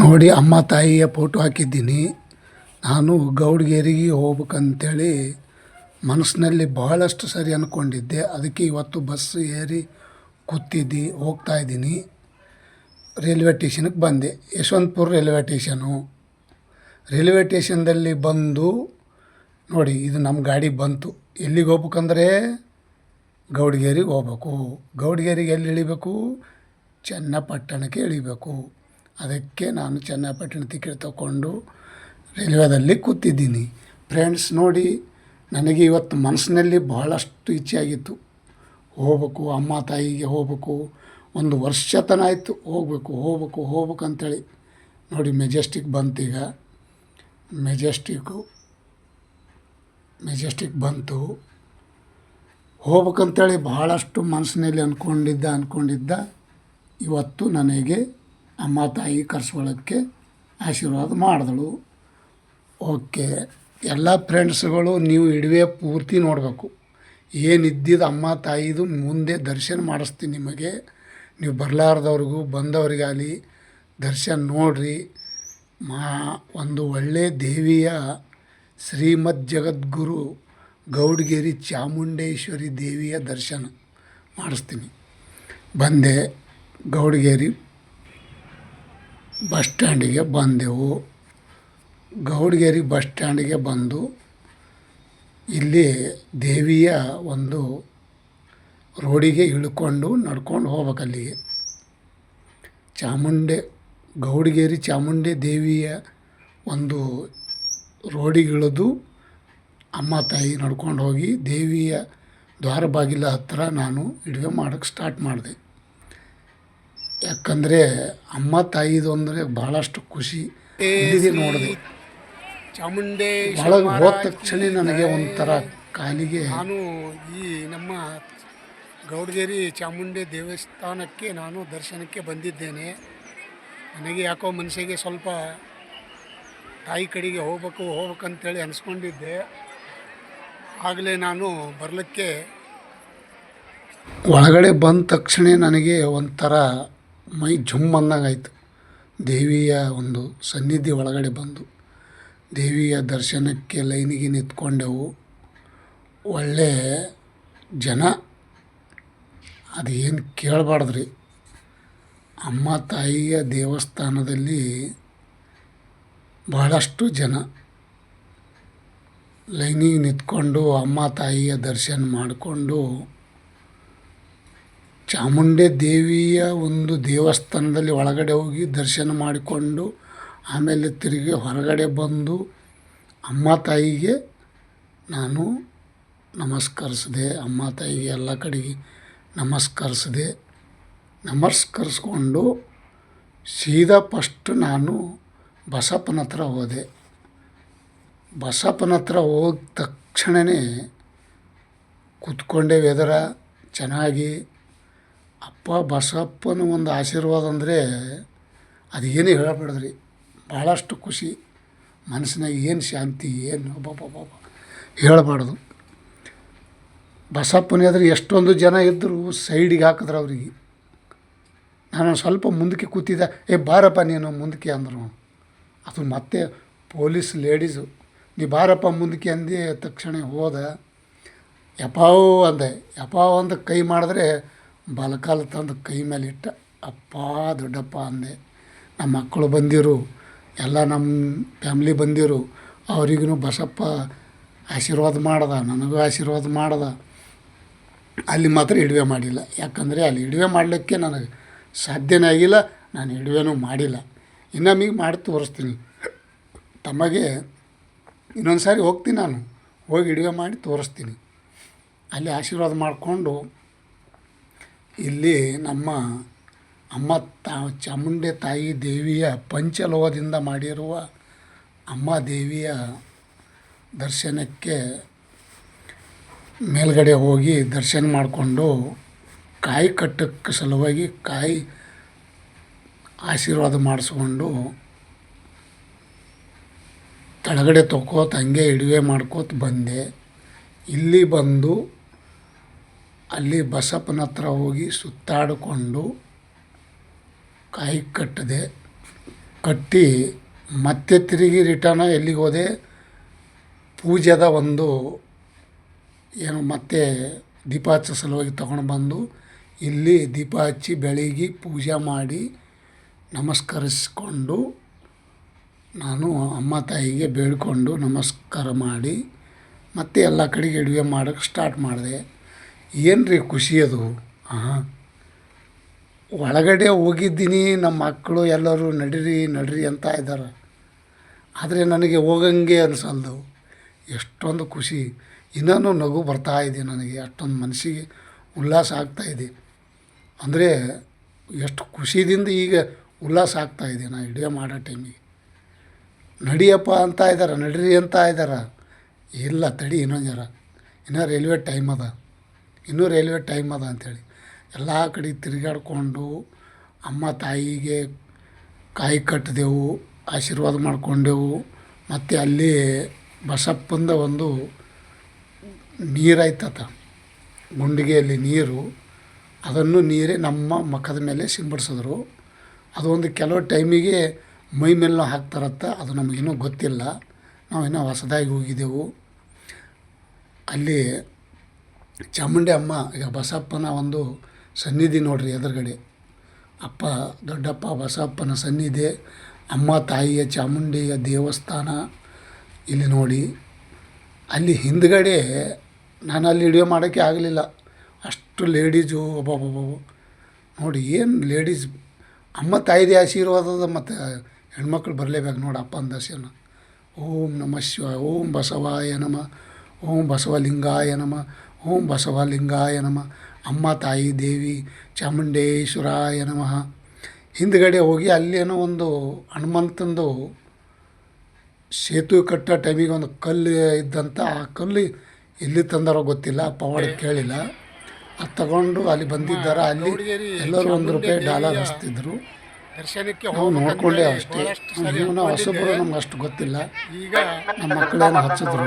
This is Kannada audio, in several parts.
ನೋಡಿ ಅಮ್ಮ ತಾಯಿಯ ಫೋಟೋ ಹಾಕಿದ್ದೀನಿ. ನಾನು ಗೌಡ್ಗೇರಿಗೆ ಹೋಗ್ಬೇಕಂತೇಳಿ ಮನಸ್ಸಿನಲ್ಲಿ ಬಹಳಷ್ಟು ಸರಿ ಅಂದ್ಕೊಂಡಿದ್ದೆ ಅದಕ್ಕೆ ಇವತ್ತು ಬಸ್ ಏರಿ ಕೂತಿದ್ದು, ಹೋಗ್ತಾ ಇದ್ದೀನಿ. ರೈಲ್ವೆ ಟೇಷನ್ಗೆ ಬಂದೆ. ಯಶವಂತಪುರ ರೈಲ್ವೆ ಟೇಷನು ರೈಲ್ವೆ ಟೇಷನ್ದಲ್ಲಿ ಬಂದು ನೋಡಿ ಇದು ನಮ್ಮ ಗಾಡಿ ಬಂತು. ಎಲ್ಲಿಗೆ ಹೋಗ್ಬೇಕಂದ್ರೆ ಗೌಡಗೇರಿಗೆ ಹೋಗ್ಬೇಕು. ಗೌಡ್ಗೇರಿಗೆ ಎಲ್ಲಿ ಇಳಿಬೇಕು? ಚನ್ನಪಟ್ಟಣಕ್ಕೆ ಇಳಿಬೇಕು. ಅದಕ್ಕೆ ನಾನು ಚನ್ನಪಟ್ಟಣ ಟಿಕೆಟ್ ತಗೊಂಡು ರೈಲ್ವೆದಲ್ಲಿ ಕೂತಿದ್ದೀನಿ. ಫ್ರೆಂಡ್ಸ್ ನೋಡಿ, ನನಗೆ ಇವತ್ತು ಮನಸ್ಸಿನಲ್ಲಿ ಬಹಳಷ್ಟು ಇಚ್ಛೆಯಾಗಿತ್ತು ಹೋಗ್ಬೇಕು, ಅಮ್ಮ ತಾಯಿಗೆ ಹೋಗ್ಬೇಕು, ಒಂದು ವರ್ಷ ತನ ಆಯಿತು. ಹೋಗ್ಬೇಕು ಹೋಗ್ಬೇಕು ಹೋಗ್ಬೇಕು ಅಂಥೇಳಿ ನೋಡಿ ಮೆಜೆಸ್ಟಿಕ್ ಬಂತೀಗ ಮೆಜೆಸ್ಟಿಕ್ಕು ಮೆಜೆಸ್ಟಿಕ್ ಬಂತು. ಹೋಗ್ಬೇಕಂತೇಳಿ ಭಾಳಷ್ಟು ಮನಸ್ಸಿನಲ್ಲಿ ಅಂದ್ಕೊಂಡಿದ್ದ ಅಂದ್ಕೊಂಡಿದ್ದ. ಇವತ್ತು ನನಗೆ ಅಮ್ಮ ತಾಯಿ ಕರ್ಸ್ಕೊಳ್ಳೋಕ್ಕೆ ಆಶೀರ್ವಾದ ಮಾಡಿದಳು. ಓಕೆ, ಎಲ್ಲ ಫ್ರೆಂಡ್ಸ್ಗಳು ನೀವು ಇಡುವೆ ಪೂರ್ತಿ ನೋಡಬೇಕು. ಏನಿದ್ದಿದ್ದು ಅಮ್ಮ ತಾಯಿದು ಮುಂದೆ ದರ್ಶನ ಮಾಡಿಸ್ತೀನಿ ನಿಮಗೆ. ನೀವು ಬರಲಾರ್ದವ್ರಿಗೂ ಬಂದವರಿಗಾಗಲಿ ದರ್ಶನ ನೋಡಿರಿ. ಮಾ, ಒಂದು ಒಳ್ಳೆಯ ದೇವಿಯ ಶ್ರೀಮದ್ ಜಗದ್ಗುರು ಗೌಡಗೇರಿ ಚಾಮುಂಡೇಶ್ವರಿ ದೇವಿಯ ದರ್ಶನ ಮಾಡಿಸ್ತೀನಿ. ಬಂದೆ ಗೌಡ್ಗೇರಿ ಬಸ್ ಸ್ಟ್ಯಾಂಡಿಗೆ ಬಂದೆವು. ಗೌಡಗೇರಿ ಬಸ್ ಸ್ಟ್ಯಾಂಡಿಗೆ ಬಂದು ಇಲ್ಲಿ ದೇವಿಯ ಒಂದು ರೋಡಿಗೆ ಇಳ್ಕೊಂಡು ನಡ್ಕೊಂಡು ಹೋಗ್ಬೇಕು ಅಲ್ಲಿಗೆ. ಚಾಮುಂಡೆ, ಗೌಡಗೇರಿ ಚಾಮುಂಡೆ ದೇವಿಯ ಒಂದು ರೋಡಿಗೆ ಇಳಿದು ಅಮ್ಮ ತಾಯಿ ನಡ್ಕೊಂಡು ಹೋಗಿ ದೇವಿಯ ದ್ವಾರ ಬಾಗಿಲ ಹತ್ತಿರ ನಾನು ಇಡುವೆ ಮಾಡೋಕ್ಕೆ ಸ್ಟಾರ್ಟ್ ಮಾಡಿದೆ. ಯಾಕಂದರೆ ಅಮ್ಮ ತಾಯಿದು ಅಂದರೆ ಭಾಳಷ್ಟು ಖುಷಿ. ನೋಡಿದೆ. ಚಾಮುಂಡೆ ಒಳಗೆ ಹೋದ ತಕ್ಷಣ ನನಗೆ ಒಂಥರ ಕಾಲಿಗೆ ನಾನು ಈ ನಮ್ಮ ಗೌಡಗೇರಿ ಚಾಮುಂಡಿ ದೇವಸ್ಥಾನಕ್ಕೆ ನಾನು ದರ್ಶನಕ್ಕೆ ಬಂದಿದ್ದೇನೆ. ನನಗೆ ಯಾಕೋ ಮನಸ್ಸಿಗೆ ಸ್ವಲ್ಪ ತಾಯಿ ಕಡೆಗೆ ಹೋಗ್ಬೇಕು ಹೋಗ್ಬೇಕಂತೇಳಿ ಅನಿಸ್ಕೊಂಡಿದ್ದೆ. ಆಗಲೇ ನಾನು ಬರಲಿಕ್ಕೆ ಒಳಗಡೆ ಬಂದ ತಕ್ಷಣ ನನಗೆ ಒಂಥರ ಮೈ ಜುಮ್ ಅಂದಂಗಾಯ್ತು. ದೇವಿಯ ಒಂದು ಸನ್ನಿಧಿ ಒಳಗಡೆ ಬಂದು, ದೇವಿಯ ದರ್ಶನಕ್ಕೆ ಲೈನಿಗೆ ನಿಂತ್ಕೊಂಡೆವು. ಒಳ್ಳೆ ಜನ. ಅದು ಏನು ಕೇಳಬಾರ್ದ್ರಿ. ಅಮ್ಮ ತಾಯಿಯ ದೇವಸ್ಥಾನದಲ್ಲಿ ಬಹಳಷ್ಟು ಜನ. ಲೈನಿಗೆ ನಿಂತ್ಕೊಂಡು ಅಮ್ಮ ತಾಯಿಯ ದರ್ಶನ ಮಾಡಿಕೊಂಡು ಚಾಮುಂಡಿ ದೇವಿಯ ಒಂದು ದೇವಸ್ಥಾನದಲ್ಲಿ ಒಳಗಡೆ ಹೋಗಿ ದರ್ಶನ ಮಾಡಿಕೊಂಡು ಆಮೇಲೆ ತಿರುಗಿ ಹೊರಗಡೆ ಬಂದು ಅಮ್ಮ ತಾಯಿಗೆ ನಾನು ನಮಸ್ಕರಿಸಿದೆ. ಅಮ್ಮ ತಾಯಿಗೆ ಎಲ್ಲ ಕಡೆಗೆ ನಮಸ್ಕರಿಸಿದೆ. ನಮಸ್ಕರಿಸ್ಕೊಂಡು ಸೀದಾ ಫಸ್ಟ್ ನಾನು ಬಸಪ್ಪನ ಹತ್ರ ಹೋದೆ. ಬಸಪ್ಪನ ಹತ್ರ ಹೋದ ತಕ್ಷಣವೇ ಕೂತ್ಕೊಂಡೆ ವೆದರ. ಚೆನ್ನಾಗಿ ಅಪ್ಪ ಬಸಪ್ಪನ ಒಂದು ಆಶೀರ್ವಾದ ಅಂದರೆ ಅದು ಏನೇ ಹೇಳಬೇಡ್ರಿ. ಭಾಳಷ್ಟು ಖುಷಿ. ಮನಸ್ಸಿನಾಗ ಏನು ಶಾಂತಿ, ಏನು ಅಬ್ಬಬ್ಬಬ್ಬ ಹೇಳಬಾರ್ದು. ಬಸಪ್ಪನೇ ಆದರೆ ಎಷ್ಟೊಂದು ಜನ ಇದ್ದರು ಸೈಡಿಗೆ ಹಾಕಿದ್ರು ಅವ್ರಿಗೆ. ನಾನು ಸ್ವಲ್ಪ ಮುಂದಕ್ಕೆ ಕೂತಿದ್ದೆ, ಏ ಬಾರಪ್ಪ ನೀನು ಮುಂದಕ್ಕೆ ಅಂದರು. ಅದು ಮತ್ತೆ ಪೊಲೀಸ್ ಲೇಡೀಸು, ನೀ ಬಾರಪ್ಪ ಮುಂದಕ್ಕೆ ಅಂದು ತಕ್ಷಣ ಹೋದ. ಯಪಾವು ಅಂದೆ. ಯಪಾವ್ ಅಂತ ಕೈ ಮಾಡಿದ್ರೆ ಬಲಕಾಲ ತಂದು ಕೈ ಮೇಲೆ ಇಟ್ಟ, ಅಪ್ಪ ದೊಡ್ಡಪ್ಪ ಅಂದೆ. ನಮ್ಮ ಮಕ್ಕಳು ಬಂದಿರು, ಎಲ್ಲ ನಮ್ಮ ಫ್ಯಾಮ್ಲಿ ಬಂದಿರು. ಅವ್ರಿಗೂ ಬಸಪ್ಪ ಆಶೀರ್ವಾದ ಮಾಡ್ದ, ನನಗೂ ಆಶೀರ್ವಾದ ಮಾಡ್ದ. ಅಲ್ಲಿ ಮಾತ್ರ ಇಡುವೆ ಮಾಡಿಲ್ಲ. ಯಾಕಂದರೆ ಅಲ್ಲಿ ಇಡುವೆ ಮಾಡಲಿಕ್ಕೆ ನನಗೆ ಸಾಧ್ಯನೇ ಆಗಿಲ್ಲ, ನಾನು ಇಡುವೆನೂ ಮಾಡಿಲ್ಲ. ಇನ್ನೊಮ್ಮಿಗೆ ಮಾಡಿ ತೋರಿಸ್ತೀನಿ. ತಮಗೆ ಇನ್ನೊಂದು ಸಾರಿ ಹೋಗ್ತೀನಿ ನಾನು. ಹೋಗಿ ಇಡುವೆ ಮಾಡಿ ತೋರಿಸ್ತೀನಿ. ಅಲ್ಲಿ ಆಶೀರ್ವಾದ ಮಾಡಿಕೊಂಡು ಇಲ್ಲಿ ನಮ್ಮ ಅಮ್ಮ ತಾ, ಚಾಮುಂಡಿ ತಾಯಿ ದೇವಿಯ ಪಂಚಲೋಹದಿಂದ ಮಾಡಿರುವ ಅಮ್ಮ ದೇವಿಯ ದರ್ಶನಕ್ಕೆ ಮೇಲ್ಗಡೆ ಹೋಗಿ ದರ್ಶನ ಮಾಡಿಕೊಂಡು ಕಾಯಿ ಕಟ್ಟಕ್ಕೆ ಸಲುವಾಗಿ ಕಾಯಿ ಆಶೀರ್ವಾದ ಮಾಡಿಸ್ಕೊಂಡು ತಳಗಡೆ ತೊಗೋತ ಹಂಗೆ ಇಡುವೆ ಮಾಡ್ಕೋತ ಬಂದೆ. ಇಲ್ಲಿ ಬಂದು ಅಲ್ಲಿ ಬಸಪ್ಪನ ಹತ್ರ ಹೋಗಿ ಸುತ್ತಾಡಿಕೊಂಡು ಕಾಯಿ ಕಟ್ಟಿದೆ. ಕಟ್ಟಿ ಮತ್ತೆ ತಿರುಗಿ ರಿಟರ್ನ ಎಲ್ಲಿಗೆ ಹೋದೆ? ಪೂಜೆದ ಒಂದು ಏನು ಮತ್ತೆ ದೀಪ ಹಚ್ಚೋ ಸಲುವಾಗಿ ತಗೊಂಡು ಬಂದು ಇಲ್ಲಿ ದೀಪ ಹಚ್ಚಿ ಬೆಳಿಗ್ಗೆ ಪೂಜೆ ಮಾಡಿ ನಮಸ್ಕರಿಸಿಕೊಂಡು ನಾನು ಅಮ್ಮ ತಾಯಿಗೆ ಬೇಡಿಕೊಂಡು ನಮಸ್ಕಾರ ಮಾಡಿ ಮತ್ತೆ ಎಲ್ಲ ಕಡೆಗೆ ಅಡುಗೆ ಮಾಡೋಕ್ಕೆ ಸ್ಟಾರ್ಟ್ ಮಾಡಿದೆ. ಏನು ರೀ ಖುಷಿ ಅದು? ಹಾಂ ಒಳಗಡೆ ಹೋಗಿದ್ದೀನಿ, ನಮ್ಮ ಮಕ್ಕಳು ಎಲ್ಲರೂ ನಡೀರಿ, ನಡ್ರಿ ಅಂತ ಇದ್ದಾರೆ. ಆದರೆ ನನಗೆ ಹೋಗಂಗೆ ಅನಿಸಲ್ದು. ಎಷ್ಟೊಂದು ಖುಷಿ. ಇನ್ನೂ ನಗು ಬರ್ತಾ ಇದೆ ನನಗೆ. ಅಷ್ಟೊಂದು ಮನಸ್ಸಿಗೆ ಉಲ್ಲಾಸ ಆಗ್ತಾ ಇದೆ. ಅಂದರೆ ಎಷ್ಟು ಖುಷಿದಿಂದ ಈಗ ಉಲ್ಲಾಸ ಆಗ್ತಾ ಇದೆ ನಾ ಇಡೀ ಮಾಡೋ ಟೈಮಿಗೆ. ನಡಿಯಪ್ಪ ಅಂತ ಇದ್ದಾರೆ ನಡೀರಿ ಅಂತ ಇದ್ದಾರೆ ಇಲ್ಲ ತಡಿ ಇನ್ನೊಂದು ಜರ. ಇನ್ನೂ ರೈಲ್ವೆ ಟೈಮ್ ಅದ. ಇನ್ನೂ ರೈಲ್ವೆ ಟೈಮ್ ಅದ ಅಂಥೇಳಿ ಎಲ್ಲ ಕಡೆ ತಿರುಗಾಡ್ಕೊಂಡು ಅಮ್ಮ ತಾಯಿಗೆ ಕಾಯಿ ಕಟ್ಟಿದೆವು ಆಶೀರ್ವಾದ ಮಾಡಿಕೊಂಡೆವು. ಮತ್ತು ಅಲ್ಲಿ ಬಸಪ್ಪಂದ ಒಂದು ನೀರಾಯ್ತದ ಗುಂಡಿಗೆಯಲ್ಲಿ ನೀರು. ಅದನ್ನು ನೀರೇ ನಮ್ಮ ಮುಖದ ಮೇಲೆ ಸಿಂಪಡಿಸಿದ್ರು ಅದು ಒಂದು ಕೆಲವು ಟೈಮಿಗೆ ಮೈ ಮೇಲೂ ಹಾಕ್ತಾರತ್ತ, ಅದು ನಮಗಿನ್ನೂ ಗೊತ್ತಿಲ್ಲ. ನಾವು ಇನ್ನೂ ಹೊಸದಾಗಿ ಹೋಗಿದ್ದೆವು. ಅಲ್ಲಿ ಚಾಮುಂಡಿ ಅಮ್ಮ, ಈಗ ಬಸಪ್ಪನ ಒಂದು ಸನ್ನಿಧಿ ನೋಡ್ರಿ ಎದುರುಗಡೆ. ಅಪ್ಪ, ದೊಡ್ಡಪ್ಪ, ಬಸಪ್ಪನ ಸನ್ನಿಧಿ, ಅಮ್ಮ, ತಾಯಿಯ ಚಾಮುಂಡಿಯ ದೇವಸ್ಥಾನ ಇಲ್ಲಿ ನೋಡಿ. ಅಲ್ಲಿ ಹಿಂದ್ಗಡೆ ನಾನು ಅಲ್ಲಿ ವಿಡಿಯೋ ಮಾಡೋಕ್ಕೆ ಆಗಲಿಲ್ಲ. ಅಷ್ಟು ಲೇಡೀಸು ಒಬ್ಬೊಬ್ಬ ನೋಡಿ, ಏನು ಲೇಡೀಸ್, ಅಮ್ಮ ತಾಯಿದೇ ಆಶೀರ್ವಾದದ ಮತ್ತು ಹೆಣ್ಮಕ್ಳು ಬರಲೇಬೇಕು ನೋಡಿ ಅಪ್ಪನ ದರ್ಶನ ಓಂ ನಮಃ ಶಿವ ಓಂ ಬಸವಾಯ ನಮ, ಓಂ ಬಸವಲಿಂಗಾಯ ನಮ ಓಂ ಬಸವಲಿಂಗಾಯ ನಮ. ಅಮ್ಮ ತಾಯಿ ದೇವಿ ಚಾಮುಂಡೇಶ್ವರಾಯ ನಮಃ. ಹಿಂದ್ಗಡೆ ಹೋಗಿ ಅಲ್ಲೇನೋ ಒಂದು ಹನುಮಂತಂದು ಸೇತುವೆ ಕಟ್ಟೋ ಟೈಮಿಗೆ ಒಂದು ಕಲ್ಲು ಇದ್ದಂಥ ಆ ಕಲ್ಲು ಎಲ್ಲಿ ತಂದಾರೋ ಗೊತ್ತಿಲ್ಲ ಪವಾಡ ಕೇಳಿಲ್ಲ. ಅದು ತಗೊಂಡು ಅಲ್ಲಿ ಬಂದಿದ್ದಾರೆ ಅಲ್ಲಿ ಎಲ್ಲರೂ ಒಂದು ರೂಪಾಯಿ ಡಾಲರ್ ಹಚ್ತಿದ್ರು. ದರ್ಶನಕ್ಕೆ ನಾವು ನೋಡ್ಕೊಳ್ಳಿ ಅಷ್ಟೇ. ಜೀವನ ಹೊಸಬ್ರು ನಮ್ಗೆ ಅಷ್ಟು ಗೊತ್ತಿಲ್ಲ. ಈಗ ನಮ್ಮ ಮಕ್ಕಳೇನು ಹಚ್ಚಿದ್ರು.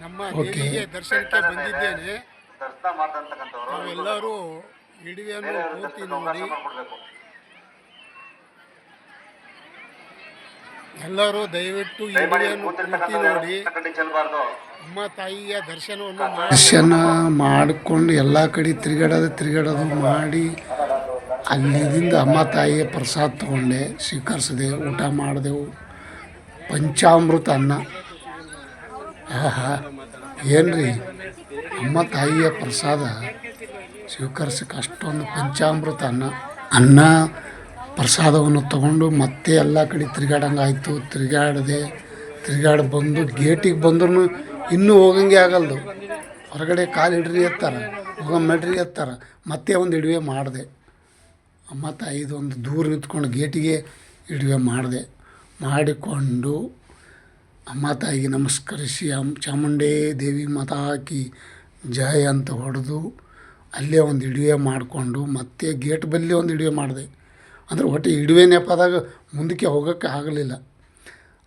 ನಮ್ಮ ದೇವಿಗೆ ದರ್ಶನಕ್ಕೆ ಬಂದಿದ್ದೇನೆ. ನಾವೆಲ್ಲರೂ ಇಡುವೆಯನ್ನು ಪೂರ್ತಿ ನೋಡಿ. ಎಲ್ಲರೂ ದಯವಿಟ್ಟು ಈ ದಯಮಾಡಿ ಪೂರ್ತಿ ನೋಡಿ. ಅಮ್ಮ ತಾಯಿಯ ದರ್ಶನವನ್ನು ದರ್ಶನ ಮಾಡಿಕೊಂಡು ಎಲ್ಲ ಕಡೆ ತಿರುಗಾಡೋದು ತಿರುಗಾಡೋದು ಮಾಡಿ. ಅಲ್ಲಿಂದ ಅಮ್ಮ ತಾಯಿಯ ಪ್ರಸಾದ ತಗೊಂಡೆ. ಸ್ವೀಕರಿಸಿದೆ ಊಟ ಮಾಡಿದೆವು. ಪಂಚಾಮೃತ ಅನ್ನ. ಆಹಾ ಏನು ರೀ ಅಮ್ಮ ತಾಯಿಯ ಪ್ರಸಾದ ಸ್ವೀಕರಿಸಕ್ಕೆ ಅಷ್ಟೊಂದು ಪಂಚಾಮೃತ ಅನ್ನ ಅನ್ನ ಪ್ರಸಾದವನ್ನು ತಗೊಂಡು ಮತ್ತೆ ಎಲ್ಲ ಕಡೆ ತಿರುಗಾಡಂಗೆ ಆಯಿತು. ತಿರುಗಾಡದೆ, ತಿರುಗಾಡಿ ಬಂದು ಗೇಟಿಗೆ ಬಂದ್ರೂ ಇನ್ನೂ ಹೋಗಂಗೆ ಆಗಲ್ದು. ಹೊರಗಡೆ ಕಾಲು ಹಿಡ್ರಿ ಎತ್ತಾರೆ ಮಾಡ್ರಿ ಎತ್ತಾರೆ, ಮತ್ತೆ ಒಂದು ಇಡುವೆ ಮಾಡಿದೆ. ಅಮ್ಮ ತಾಯಿದು ಒಂದು ದೂರ ನಿಂತ್ಕೊಂಡು ಗೇಟಿಗೆ ಇಡುವೆ ಮಾಡಿದೆ. ಮಾಡಿಕೊಂಡು ಅಮ್ಮ ತಾಯಿಗೆ ನಮಸ್ಕರಿಸಿ. ಅಮ್ ಚಾಮುಂಡೇ ದೇವಿ ಮಾತಾ ಹಾಕಿ ಜಯ ಅಂತ ಹೊಡೆದು ಅಲ್ಲೇ ಒಂದು ಇಡುವೆ ಮಾಡಿಕೊಂಡು ಮತ್ತೆ ಗೇಟ್ ಬಲ್ಲಿ ಒಂದು ಇಡುವೆ ಮಾಡಿದೆ. ಅಂದರೆ ಒಟ್ಟು ಇಡುವೆ ನೆಪದಾಗ ಮುಂದಕ್ಕೆ ಹೋಗೋಕ್ಕೆ ಆಗಲಿಲ್ಲ.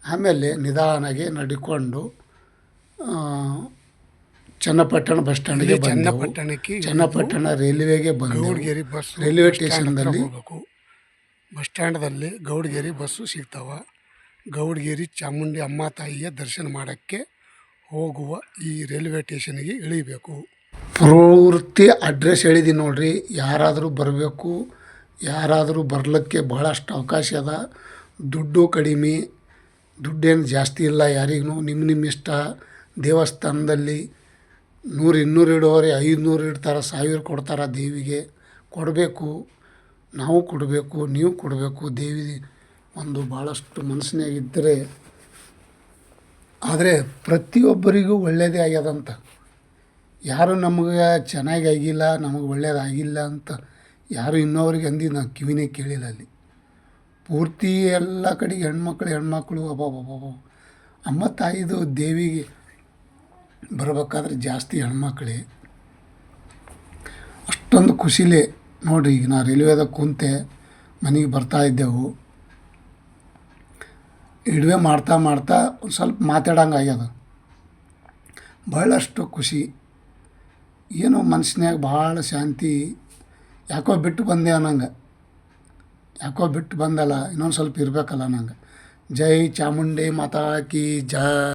ಆಮೇಲೆ ನಿಧಾನಾಗಿ ನಡ್ಕೊಂಡು ಚನ್ನಪಟ್ಟಣ ಬಸ್ ಸ್ಟ್ಯಾಂಡ್ಗೆ ಚನ್ನಪಟ್ಟಣಕ್ಕೆ ಚನ್ನಪಟ್ಟಣ ರೈಲ್ವೆಗೆ ಗೌಡಗೇರಿ ಬಸ್ ರೈಲ್ವೆ ಸ್ಟೇಷನ್ದಲ್ಲಿ ಬಸ್ ಸ್ಟ್ಯಾಂಡ್ದಲ್ಲಿ ಗೌಡಗೇರಿ ಬಸ್ಸು ಸಿಗ್ತಾವ. ಗೌಡಗೇರಿ ಚಾಮುಂಡಿ ಅಮ್ಮ ತಾಯಿಯ ದರ್ಶನ ಮಾಡೋಕ್ಕೆ ಹೋಗುವ ಈ ರೈಲ್ವೆ ಸ್ಟೇಷನ್ಗೆ ಇಳಿಬೇಕು. ಪ್ರವೃತ್ತಿ ಅಡ್ರೆಸ್ ಹೇಳಿದ್ದೀನಿ ನೋಡ್ರಿ, ಯಾರಾದರೂ ಬರಬೇಕು, ಯಾರಾದರೂ ಬರಲಿಕ್ಕೆ ಭಾಳಷ್ಟು ಅವಕಾಶ ಅದ. ದುಡ್ಡು ಕಡಿಮೆ, ದುಡ್ಡೇನು ಜಾಸ್ತಿ ಇಲ್ಲ ಯಾರಿಗೂ ನಿಮ್ಮ ನಿಮ್ಮ ಇಷ್ಟ. ದೇವಸ್ಥಾನದಲ್ಲಿ ನೂರು ಇನ್ನೂರು ಇಡೋರೆ ಐದುನೂರು ಇಡ್ತಾರೆ, ಸಾವಿರ ಕೊಡ್ತಾರೆ ದೇವಿಗೆ. ಕೊಡಬೇಕು, ನಾವು ಕೊಡಬೇಕು, ನೀವು ಕೊಡಬೇಕು ದೇವಿ ಒಂದು ಭಾಳಷ್ಟು ಮನಸ್ಸಿನಾಗಿದ್ದರೆ, ಆದರೆ ಪ್ರತಿಯೊಬ್ಬರಿಗೂ ಒಳ್ಳೆಯದೇ ಆಗ್ಯದಂತ. ಯಾರು ನಮಗೆ ಚೆನ್ನಾಗಿ ಆಗಿಲ್ಲ, ನಮಗೆ ಒಳ್ಳೆಯದಾಗಿಲ್ಲ ಅಂತ ಯಾರು ಇನ್ನೊವ್ರಿಗೆ ಅಂದಿ ನಾನು ಕಿವಿನೇ ಕೇಳಿಲ್ಲ ಅಲ್ಲಿ. ಪೂರ್ತಿ ಎಲ್ಲ ಕಡೆಗೆ ಹೆಣ್ಮಕ್ಳು ಹೆಣ್ಮಕ್ಳು ಅಬ್ಬಬ್ಬಬ್ಬ ಅಮ್ಮ ತಾಯಿದು ದೇವಿಗೆ ಬರಬೇಕಾದ್ರೆ ಜಾಸ್ತಿ ಹೆಣ್ಮಕ್ಳೇ. ಅಷ್ಟೊಂದು ಖುಷಿಲೇ ನೋಡಿರಿ ಈಗ ನಾ ರೈಲ್ವೆದಾಗ ಕುಂತೆ ಮನೆಗೆ ಬರ್ತಾ ಇದ್ದೆವು. ಇಡುವೆ ಮಾಡ್ತಾ ಮಾಡ್ತಾ ಒಂದು ಸ್ವಲ್ಪ ಮಾತಾಡಂಗೆ ಆಗ್ಯದ. ಭಾಳಷ್ಟು ಖುಷಿ. ಏನೋ ಮನ್ಸಿನ್ಯಾಗ ಭಾಳ ಶಾಂತಿ. ಯಾಕೋ ಬಿಟ್ಟು ಬಂದೆ ಅನ್ನಂಗೆ. ಯಾಕೋ ಬಿಟ್ಟು ಬಂದಲ್ಲ, ಇನ್ನೊಂದು ಸ್ವಲ್ಪ ಇರಬೇಕಲ್ಲ ನಂಗೆ ಜೈ ಚಾಮುಂಡಿ ಮಾತಾ ಕಿ ಜೈ.